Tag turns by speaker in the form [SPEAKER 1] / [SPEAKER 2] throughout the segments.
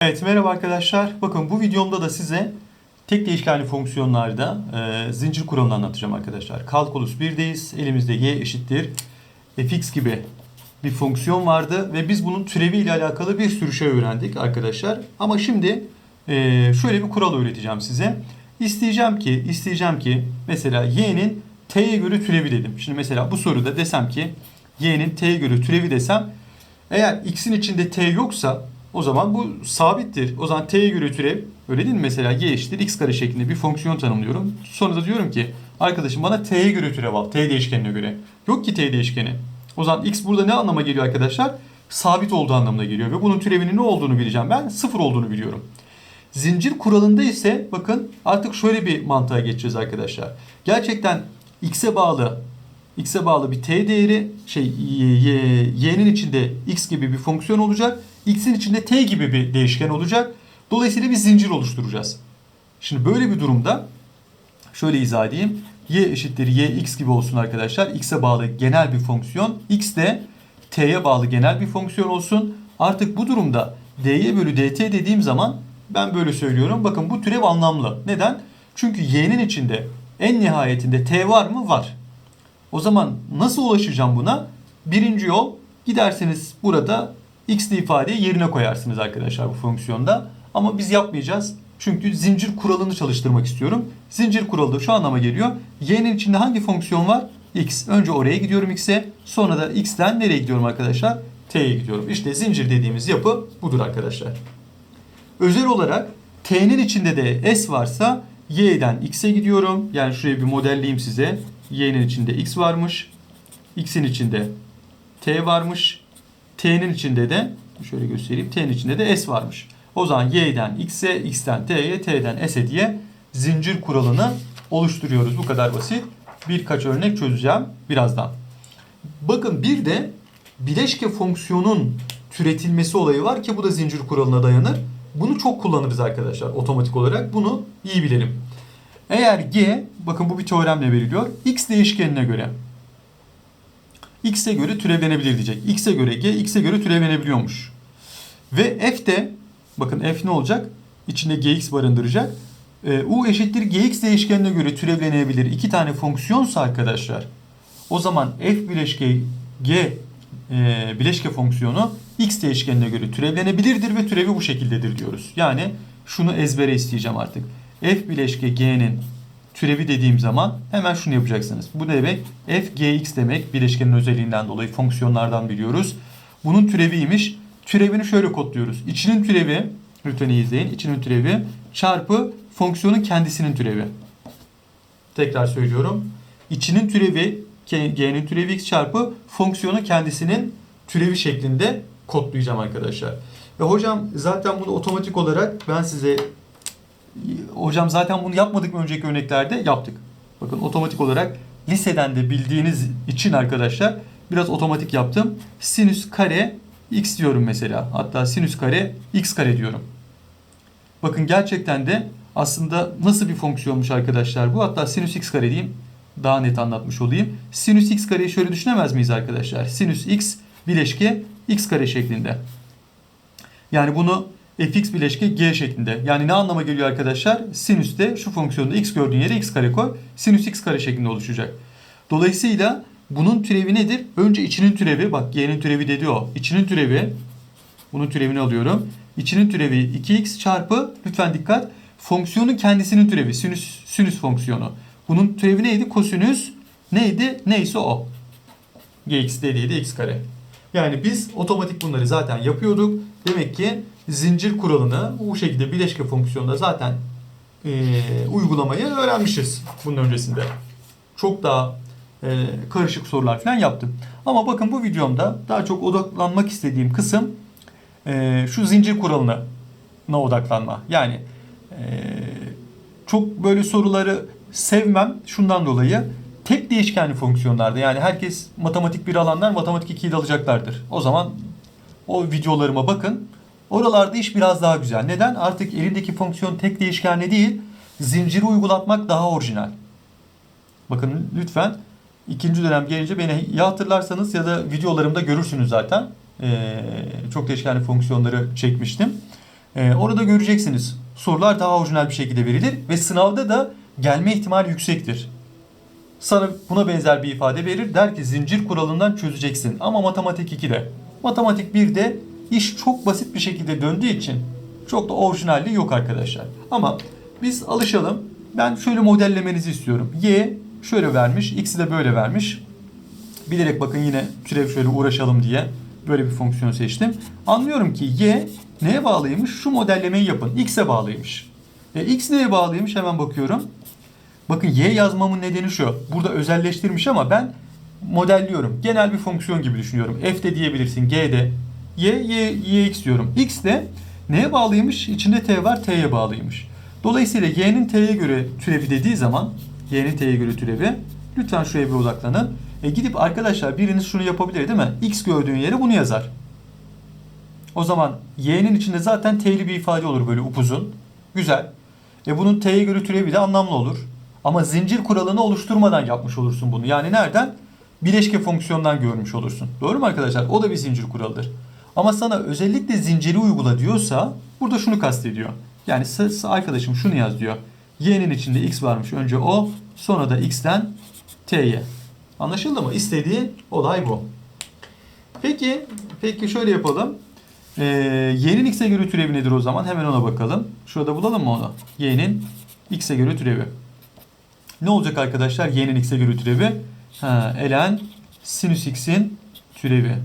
[SPEAKER 1] Evet merhaba arkadaşlar. Bakın bu videomda da size tek değişkenli fonksiyonlarda e, zincir kuralını anlatacağım arkadaşlar. Kalkulus 1'deyiz. Elimizde y eşittir fx gibi bir fonksiyon vardı ve biz bunun türevi ile alakalı bir sürü şey öğrendik arkadaşlar. Ama şimdi e, şöyle bir kural öğreteceğim size. İsteyeceğim ki, isteyeceğim ki mesela y'nin t'ye göre türevi dedim. Şimdi mesela bu soruda desem ki y'nin t'ye göre türevi desem eğer x'in içinde t yoksa o zaman bu sabittir. O zaman t'ye göre türev öyle değil mi? Mesela y eşittir x kare şeklinde bir fonksiyon tanımlıyorum. Sonra da diyorum ki arkadaşım bana t'ye göre türev al. T değişkenine göre. Yok ki t değişkeni. O zaman x burada ne anlama geliyor arkadaşlar? Sabit olduğu anlamına geliyor. Ve bunun türevinin ne olduğunu bileceğim. Ben sıfır olduğunu biliyorum. Zincir kuralında ise bakın artık şöyle bir mantığa geçeceğiz arkadaşlar. Gerçekten x'e bağlı x'e bağlı bir t değeri şey y'nin içinde x gibi bir fonksiyon olacak. X'in içinde t gibi bir değişken olacak. Dolayısıyla bir zincir oluşturacağız. Şimdi böyle bir durumda şöyle izah edeyim. y eşittir y x gibi olsun arkadaşlar. x'e bağlı genel bir fonksiyon. x de t'ye bağlı genel bir fonksiyon olsun. Artık bu durumda dy bölü dt dediğim zaman ben böyle söylüyorum. Bakın bu türev anlamlı. Neden? Çünkü y'nin içinde en nihayetinde t var mı? Var. O zaman nasıl ulaşacağım buna? Birinci yol giderseniz burada x'li ifadeyi yerine koyarsınız arkadaşlar bu fonksiyonda. Ama biz yapmayacağız. Çünkü zincir kuralını çalıştırmak istiyorum. Zincir kuralı da şu anlama geliyor. Y'nin içinde hangi fonksiyon var? X. Önce oraya gidiyorum X'e. Sonra da X'ten nereye gidiyorum arkadaşlar? T'ye gidiyorum. İşte zincir dediğimiz yapı budur arkadaşlar. Özel olarak T'nin içinde de S varsa Y'den X'e gidiyorum. Yani şuraya bir modelleyeyim size. Y'nin içinde X varmış. X'in içinde T varmış. T'nin içinde de şöyle göstereyim. T'nin içinde de S varmış. O zaman Y'den X'e, X'ten T'ye, T'den S'e diye zincir kuralını oluşturuyoruz. Bu kadar basit. Birkaç örnek çözeceğim birazdan. Bakın bir de bileşke fonksiyonun türetilmesi olayı var ki bu da zincir kuralına dayanır. Bunu çok kullanırız arkadaşlar otomatik olarak. Bunu iyi bilelim. Eğer g, bakın bu bir teoremle veriliyor. x değişkenine göre x'e göre türevlenebilir diyecek. x'e göre g, x'e göre türevlenebiliyormuş. Ve f de, bakın f ne olacak? İçinde gx barındıracak. E, u eşittir gx değişkenine göre türevlenebilir. iki tane fonksiyonsa arkadaşlar. O zaman f bileşke g e, bileşke fonksiyonu x değişkenine göre türevlenebilirdir ve türevi bu şekildedir diyoruz. Yani şunu ezbere isteyeceğim artık. f bileşke g'nin türevi dediğim zaman hemen şunu yapacaksınız. Bu ne demek? f gx demek. Bileşkenin özelliğinden dolayı fonksiyonlardan biliyoruz. Bunun türeviymiş. Türevini şöyle kodluyoruz. İçinin türevi, lütfen izleyin. İçinin türevi çarpı fonksiyonun kendisinin türevi. Tekrar söylüyorum. İçinin türevi g'nin türevi x çarpı fonksiyonun kendisinin türevi şeklinde kodlayacağım arkadaşlar. Ve hocam zaten bunu otomatik olarak ben size hocam zaten bunu yapmadık mı önceki örneklerde? Yaptık. Bakın otomatik olarak liseden de bildiğiniz için arkadaşlar biraz otomatik yaptım. Sinüs kare x diyorum mesela. Hatta sinüs kare x kare diyorum. Bakın gerçekten de aslında nasıl bir fonksiyonmuş arkadaşlar bu? Hatta sinüs x kare diyeyim. Daha net anlatmış olayım. Sinüs x kareyi şöyle düşünemez miyiz arkadaşlar? Sinüs x bileşke x kare şeklinde. Yani bunu fx bileşke g şeklinde. Yani ne anlama geliyor arkadaşlar? Sinüs de şu fonksiyonda x gördüğün yere x kare koy. Sinüs x kare şeklinde oluşacak. Dolayısıyla bunun türevi nedir? Önce içinin türevi. Bak g'nin türevi dedi o. İçinin türevi. Bunun türevini alıyorum. İçinin türevi 2x çarpı lütfen dikkat. Fonksiyonun kendisinin türevi. Sinüs, sinüs fonksiyonu. Bunun türevi neydi? Kosinüs neydi? Neyse o. gx dediği de x kare. Yani biz otomatik bunları zaten yapıyorduk. Demek ki zincir kuralını bu şekilde bileşke fonksiyonda zaten e, uygulamayı öğrenmişiz bunun öncesinde. Çok daha e, karışık sorular falan yaptım. Ama bakın bu videomda daha çok odaklanmak istediğim kısım e, şu zincir kuralına odaklanma. Yani e, çok böyle soruları sevmem şundan dolayı tek değişkenli fonksiyonlarda yani herkes matematik bir alanlar matematik 2'yi de alacaklardır. O zaman o videolarıma bakın. Oralarda iş biraz daha güzel. Neden? Artık elindeki fonksiyon tek değişkenli değil, zinciri uygulatmak daha orijinal. Bakın lütfen ikinci dönem gelince beni ya hatırlarsanız ya da videolarımda görürsünüz zaten. Ee, çok değişkenli fonksiyonları çekmiştim. Ee, orada göreceksiniz. Sorular daha orijinal bir şekilde verilir ve sınavda da gelme ihtimali yüksektir. Sana buna benzer bir ifade verir. Der ki zincir kuralından çözeceksin. Ama matematik 2'de. Matematik 1'de iş çok basit bir şekilde döndüğü için çok da orijinalliği yok arkadaşlar. Ama biz alışalım. Ben şöyle modellemenizi istiyorum. Y şöyle vermiş, x'i de böyle vermiş. Bilerek bakın yine türev şöyle uğraşalım diye böyle bir fonksiyon seçtim. Anlıyorum ki y neye bağlıymış? Şu modellemeyi yapın. x'e bağlıymış. E, x neye bağlıymış? Hemen bakıyorum. Bakın y yazmamın nedeni şu. Burada özelleştirmiş ama ben modelliyorum. Genel bir fonksiyon gibi düşünüyorum. F de diyebilirsin. G de. Y, y, y x diyorum. X de neye bağlıymış? İçinde t var. T'ye bağlıymış. Dolayısıyla y'nin t'ye göre türevi dediği zaman y'nin t'ye göre türevi lütfen şuraya bir odaklanın. E gidip arkadaşlar biriniz şunu yapabilir değil mi? X gördüğün yere bunu yazar. O zaman y'nin içinde zaten t'li bir ifade olur böyle upuzun. Güzel. E bunun t'ye göre türevi de anlamlı olur. Ama zincir kuralını oluşturmadan yapmış olursun bunu. Yani nereden? Bileşke fonksiyondan görmüş olursun. Doğru mu arkadaşlar? O da bir zincir kuralıdır. Ama sana özellikle zinciri uygula diyorsa burada şunu kastediyor. Yani arkadaşım şunu yaz diyor. Y'nin içinde x varmış. Önce o sonra da x'ten t'ye. Anlaşıldı mı? İstediği olay bu. Peki, peki şöyle yapalım. Ee, y'nin x'e göre türevi nedir o zaman? Hemen ona bakalım. Şurada bulalım mı onu? y'nin x'e göre türevi. Ne olacak arkadaşlar? y'nin x'e göre türevi. Ha, ln sinüs x'in türevi.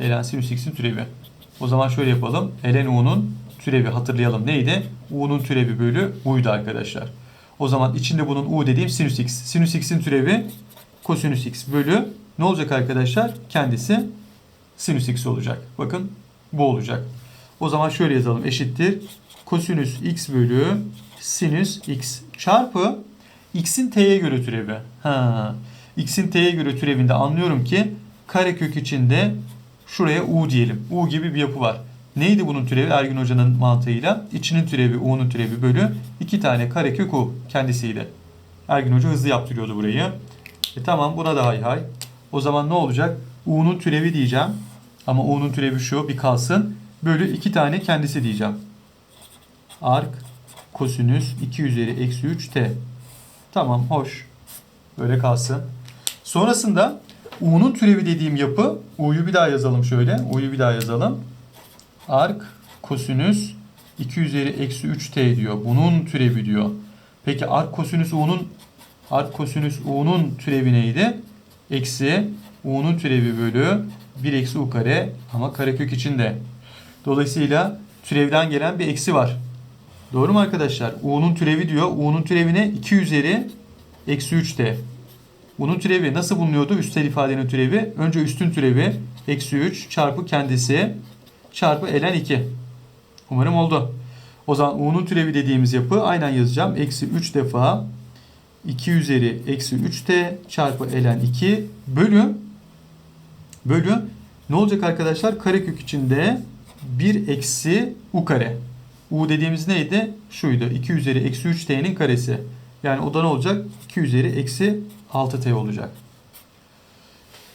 [SPEAKER 1] Ln sinüs x'in türevi. O zaman şöyle yapalım. ln u'nun türevi hatırlayalım. Neydi? u'nun türevi bölü u'ydu arkadaşlar. O zaman içinde bunun u dediğim sinüs x. Sinüs x'in türevi kosinüs x bölü ne olacak arkadaşlar? Kendisi sinüs x olacak. Bakın bu olacak. O zaman şöyle yazalım. Eşittir. Kosinüs x bölü sinüs x çarpı x'in t'ye göre türevi. Ha. x'in t'ye göre türevinde anlıyorum ki karekök içinde şuraya u diyelim. u gibi bir yapı var. Neydi bunun türevi Ergün Hoca'nın mantığıyla? İçinin türevi, u'nun türevi bölü iki tane karekök u kendisiyle. Ergün Hoca hızlı yaptırıyordu burayı. E tamam buna da hay hay. O zaman ne olacak? U'nun türevi diyeceğim. Ama U'nun türevi şu bir kalsın. Bölü iki tane kendisi diyeceğim. Ark kosinüs 2 üzeri eksi 3 t. Tamam hoş. Böyle kalsın. Sonrasında U'nun türevi dediğim yapı U'yu bir daha yazalım şöyle. U'yu bir daha yazalım. Ark kosinüs 2 üzeri eksi 3 t diyor. Bunun türevi diyor. Peki ark kosinüs U'nun ark kosinüs U'nun türevi neydi? Eksi U'nun türevi bölü 1 eksi U kare ama karekök içinde. Dolayısıyla türevden gelen bir eksi var. Doğru mu arkadaşlar? U'nun türevi diyor. U'nun türevine 2 üzeri eksi 3'te. U'nun türevi nasıl bulunuyordu? Üstel ifadenin türevi. Önce üstün türevi eksi 3 çarpı kendisi çarpı ln 2. Umarım oldu. O zaman U'nun türevi dediğimiz yapı aynen yazacağım. Eksi 3 defa 2 üzeri eksi 3t çarpı ln 2 bölü bölü ne olacak arkadaşlar? Karekök içinde 1 eksi u kare. U dediğimiz neydi? Şuydu. 2 üzeri eksi 3t'nin karesi. Yani o da ne olacak? 2 üzeri eksi 6t olacak.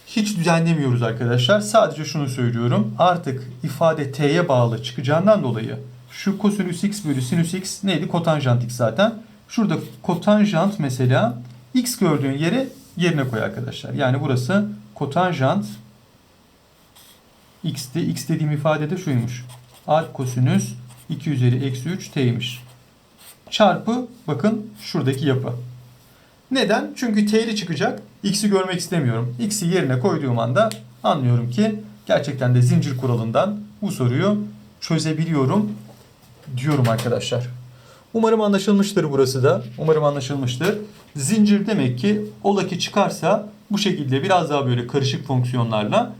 [SPEAKER 1] Hiç düzenlemiyoruz arkadaşlar. Sadece şunu söylüyorum. Artık ifade t'ye bağlı çıkacağından dolayı şu kosinüs x bölü sinüs x neydi? Kotanjant x zaten. Şurada kotanjant mesela x gördüğün yere yerine koy arkadaşlar. Yani burası kotanjant x'ti. x dediğim ifade de şuymuş. Arc kosinüs 2 üzeri eksi 3 t'ymiş. Çarpı bakın şuradaki yapı. Neden? Çünkü t'li çıkacak. X'i görmek istemiyorum. X'i yerine koyduğum anda anlıyorum ki gerçekten de zincir kuralından bu soruyu çözebiliyorum diyorum arkadaşlar. Umarım anlaşılmıştır burası da. Umarım anlaşılmıştır. Zincir demek ki ola ki çıkarsa bu şekilde biraz daha böyle karışık fonksiyonlarla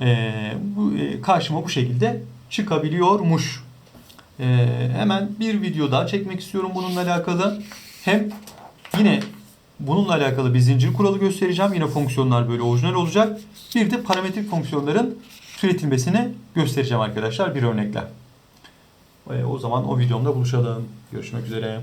[SPEAKER 1] e, bu, e, karşıma bu şekilde çıkabiliyormuş. E, hemen bir video daha çekmek istiyorum bununla alakalı. Hem yine bununla alakalı bir zincir kuralı göstereceğim. Yine fonksiyonlar böyle orijinal olacak. Bir de parametrik fonksiyonların türetilmesini göstereceğim arkadaşlar bir örnekle. O zaman o videomda buluşalım. Görüşmek üzere.